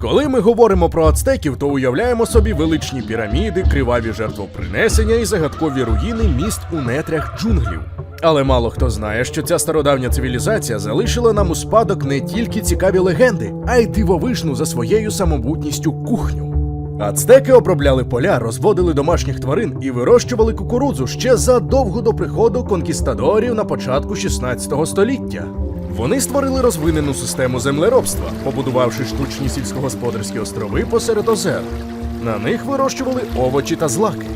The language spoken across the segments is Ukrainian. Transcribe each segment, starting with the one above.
Коли ми говоримо про ацтеків, то уявляємо собі величні піраміди, криваві жертвопринесення і загадкові руїни міст у нетрях джунглів. Але мало хто знає, що ця стародавня цивілізація залишила нам у спадок не тільки цікаві легенди, а й дивовижну за своєю самобутністю кухню. Ацтеки обробляли поля, розводили домашніх тварин і вирощували кукурудзу ще задовго до приходу конкістадорів на початку 16 століття. Вони створили розвинену систему землеробства, побудувавши штучні сільськогосподарські острови посеред озер. На них вирощували овочі та злаки.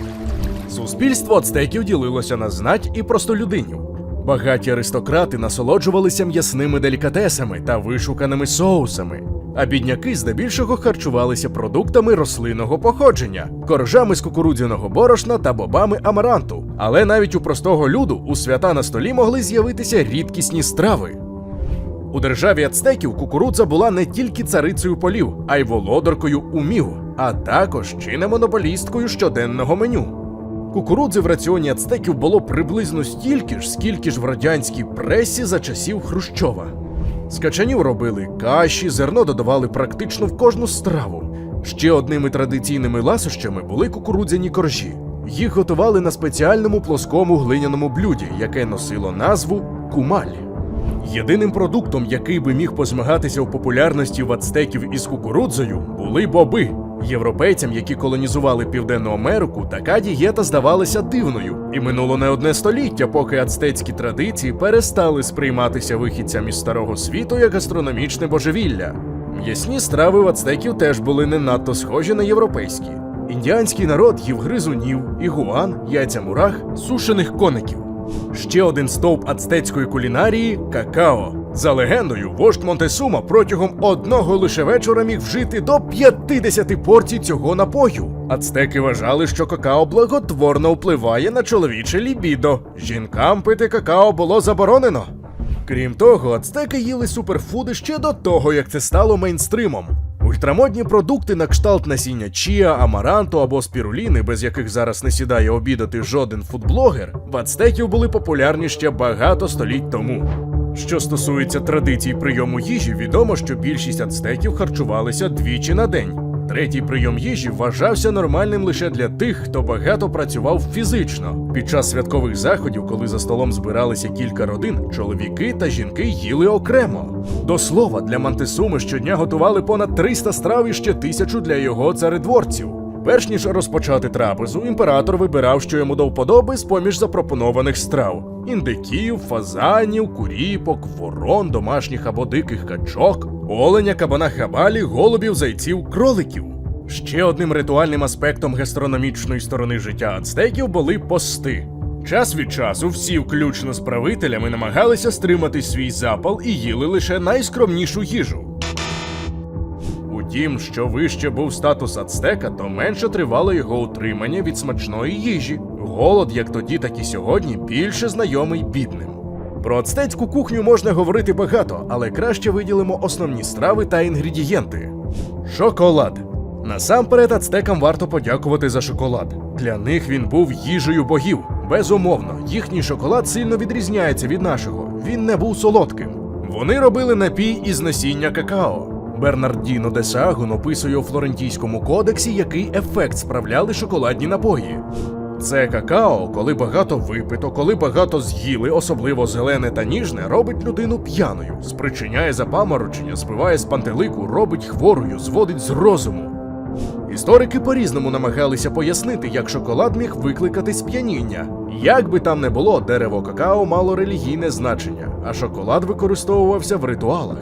Суспільство ацтеків ділилося на знать і простолюдинів. Багаті аристократи насолоджувалися м'ясними делікатесами та вишуканими соусами, а бідняки здебільшого харчувалися продуктами рослинного походження, коржами з кукурудзяного борошна та бобами амаранту. Але навіть у простого люду у свята на столі могли з'явитися рідкісні страви. У державі ацтеків кукурудза була не тільки царицею полів, а й володаркою умів, а також чи не монополісткою щоденного меню. Кукурудзи в раціоні ацтеків було приблизно стільки ж, скільки ж в радянській пресі за часів Хрущова. З качанів робили каші, зерно додавали практично в кожну страву. Ще одними традиційними ласощами були кукурудзяні коржі. Їх готували на спеціальному плоскому глиняному блюді, яке носило назву кумаль. Єдиним продуктом, який би міг позмагатися в популярності в ацтеків із кукурудзою, були боби. Європейцям, які колонізували Південну Америку, така дієта здавалася дивною, і минуло не одне століття, поки ацтецькі традиції перестали сприйматися вихідцям із старого світу як гастрономічне божевілля. М'ясні страви в ацтеків теж були не надто схожі на європейські. Індіанський народ їв гризунів, ігуан, яйця мурах, сушених коників. Ще один стовп ацтецької кулінарії какао. За легендою, вождь Монтесума протягом одного лише вечора міг вжити до 50 порцій цього напою. Ацтеки вважали, що какао благотворно впливає на чоловіче лібідо. Жінкам пити какао було заборонено. Крім того, ацтеки їли суперфуди ще до того, як це стало мейнстримом. Ультрамодні продукти на кшталт насіння чія, амаранту або спіруліни, без яких зараз не сідає обідати жоден фудблогер, в ацтеків були популярні ще багато століть тому. Що стосується традицій прийому їжі, відомо, що більшість ацтеків харчувалися двічі на день. Третій прийом їжі вважався нормальним лише для тих, хто багато працював фізично. Під час святкових заходів, коли за столом збиралися кілька родин, чоловіки та жінки їли окремо. До слова, для Мантесуми щодня готували понад 300 страв і ще тисячу для його царедворців. Перш ніж розпочати трапезу, імператор вибирав, що йому до вподоби з поміж запропонованих страв: індиків, фазанів, куріпок, ворон, домашніх або диких качок, оленя, кабана хабалі, голубів, зайців, кроликів. Ще одним ритуальним аспектом гастрономічної сторони життя ацтеків були пости. Час від часу всі, включно з правителями, намагалися стримати свій запал і їли лише найскромнішу їжу. Утім, що вище був статус ацтека, то менше тривало його утримання від смачної їжі. Голод, як тоді, так і сьогодні, більше знайомий бідним. Про ацтецьку кухню можна говорити багато, але краще виділимо основні страви та інгредієнти. Шоколад. Насамперед ацтекам варто подякувати за шоколад. Для них він був їжею богів. Безумовно, їхній шоколад сильно відрізняється від нашого. Він не був солодким. Вони робили напій із насіння какао. Бернардіно де Сагун описує у Флорентійському кодексі, який ефект справляли шоколадні напої. Це какао, коли багато випито, коли багато з'їли, особливо зелене та ніжне, робить людину п'яною, спричиняє запаморочення, збиває з пантелику, робить хворою, зводить з розуму. Історики по-різному намагалися пояснити, як шоколад міг викликати сп'яніння. Як би там не було, дерево какао мало релігійне значення, а шоколад використовувався в ритуалах.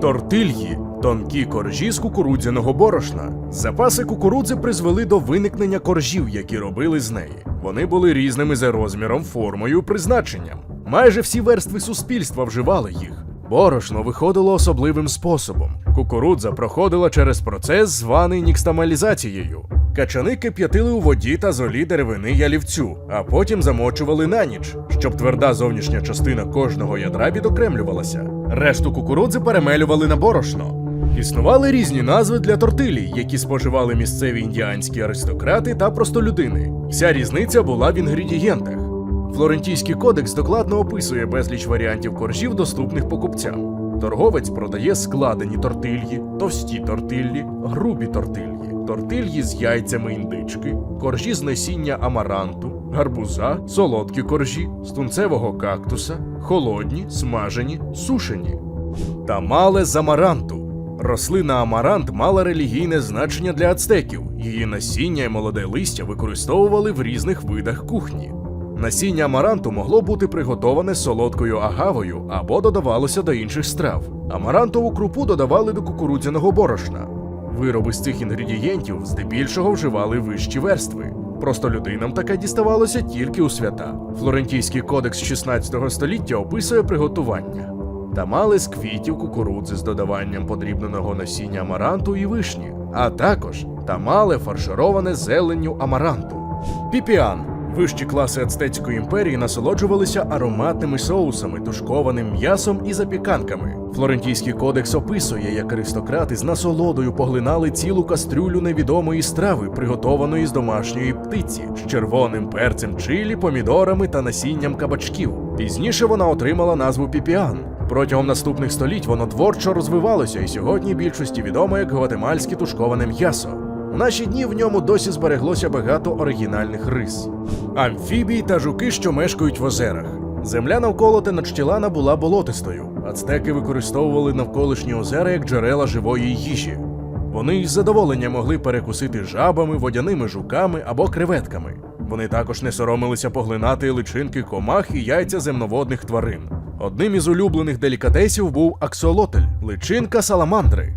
Тортильї тонкі коржі з кукурудзяного борошна. Запаси кукурудзи призвели до виникнення коржів, які робили з неї. Вони були різними за розміром, формою, призначенням. Майже всі верстви суспільства вживали їх. Борошно виходило особливим способом. Кукурудза проходила через процес, званий нікстамалізацією. Качани кип'ятили у воді та золі деревини ялівцю, а потім замочували на ніч, щоб тверда зовнішня частина кожного ядра відокремлювалася. Решту кукурудзи перемелювали на борошно. Існували різні назви для тортилій, які споживали місцеві індіанські аристократи та простолюдини. Вся різниця була в інгредієнтах. Флорентійський кодекс докладно описує безліч варіантів коржів, доступних покупцям. Торговець продає складені тортильї, товсті тортиллі, грубі тортильї, тортильї з яйцями індички, коржі з насіння амаранту, гарбуза, солодкі коржі, з тунцевого кактуса, холодні, смажені, сушені. Тамале з амаранту. Рослина амарант мала релігійне значення для ацтеків. Її насіння і молоде листя використовували в різних видах кухні. Насіння амаранту могло бути приготоване солодкою агавою або додавалося до інших страв. Амарантову крупу додавали до кукурудзяного борошна. Вироби з цих інгредієнтів здебільшого вживали вищі верстви. Просто людинам таке діставалося тільки у свята. Флорентійський кодекс 16 століття описує приготування. Тамали з квітів кукурудзи з додаванням подрібненого насіння амаранту і вишні, а також тамале фаршироване зеленню амаранту. Піпіан. Вищі класи ацтецької імперії насолоджувалися ароматними соусами, тушкованим м'ясом і запіканками. Флорентійський кодекс описує, як аристократи з насолодою поглинали цілу кастрюлю невідомої страви, приготованої з домашньої птиці, з червоним перцем чилі, помідорами та насінням кабачків. Пізніше вона отримала назву піпіан. Протягом наступних століть воно творчо розвивалося, і сьогодні більшості відомо як гватемальське тушковане м'ясо. У наші дні в ньому досі збереглося багато оригінальних рис. Амфібії та жуки, що мешкають в озерах. Земля навколо Теночтілана була болотистою. Ацтеки використовували навколишні озера як джерела живої їжі. Вони із задоволення могли перекусити жабами, водяними жуками або креветками. Вони також не соромилися поглинати личинки комах і яйця земноводних тварин. Одним із улюблених делікатесів був аксолотль личинка саламандри.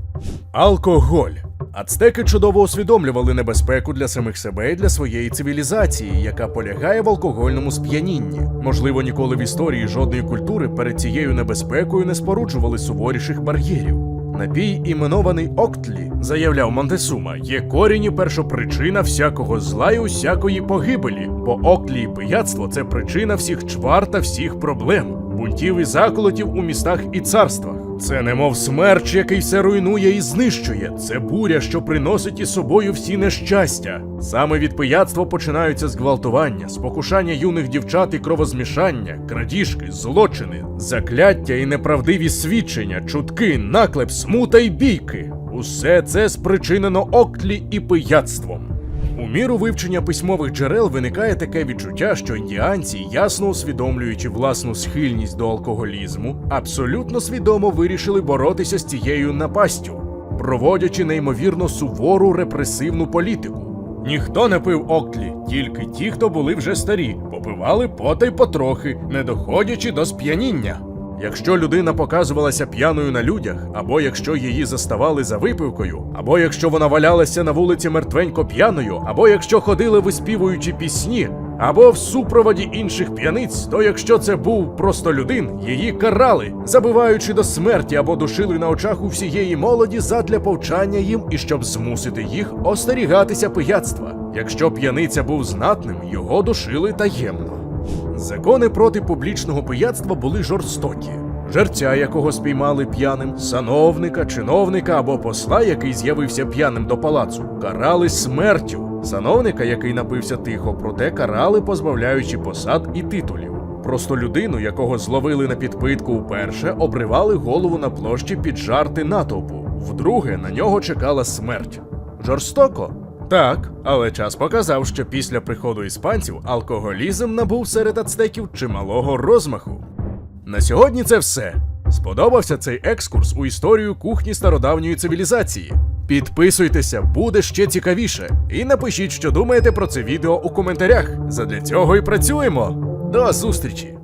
Алкоголь. Ацтеки чудово усвідомлювали небезпеку для самих себе і для своєї цивілізації, яка полягає в алкогольному сп'янінні. Можливо, ніколи в історії жодної культури перед цією небезпекою не споруджували суворіших бар'єрів. Напій, іменований Октлі, заявляв Монтесума, є корінь і першопричина всякого зла і усякої погибелі, бо Октлі і пияцтво це причина всіх чвар та всіх проблем, бунтів і заколотів у містах і царствах. Це немов смерч, який все руйнує і знищує. Це буря, що приносить із собою всі нещастя. Саме від пияцтва починаються зґвалтування, спокушання юних дівчат і кровозмішання, крадіжки, злочини, закляття і неправдиві свідчення, чутки, наклеп, смута й бійки. Усе це спричинено октлі і пияцтвом. У міру вивчення письмових джерел виникає таке відчуття, що індіанці, ясно усвідомлюючи власну схильність до алкоголізму, абсолютно свідомо вирішили боротися з цією напастю, проводячи неймовірно сувору репресивну політику. Ніхто не пив оклі, тільки ті, хто були вже старі, попивали потай потрохи, не доходячи до сп'яніння. Якщо людина показувалася п'яною на людях, або якщо її заставали за випивкою, або якщо вона валялася на вулиці мертвенько п'яною, або якщо ходили виспівуючи пісні, або в супроводі інших п'яниць, то якщо це був просто людин, її карали, забиваючи до смерті або душили на очах у всієї молоді задля повчання їм і щоб змусити їх остерігатися пияцтва. Якщо п'яниця був знатним, його душили таємно. Закони проти публічного пияцтва були жорстокі. Жерця, якого спіймали п'яним, сановника, чиновника або посла, який з'явився п'яним до палацу, карали смертю. Сановника, який напився тихо, проте карали, позбавляючи посад і титулів. Просто людину, якого зловили на підпитку уперше, обривали голову на площі під жарти натовпу. Вдруге на нього чекала смерть. Жорстоко? Так, але час показав, що після приходу іспанців алкоголізм набув серед ацтеків чималого розмаху. На сьогодні це все. Сподобався цей екскурс у історію кухні стародавньої цивілізації. Підписуйтеся, буде ще цікавіше. І напишіть, що думаєте про це відео у коментарях. Задля цього і працюємо. До зустрічі!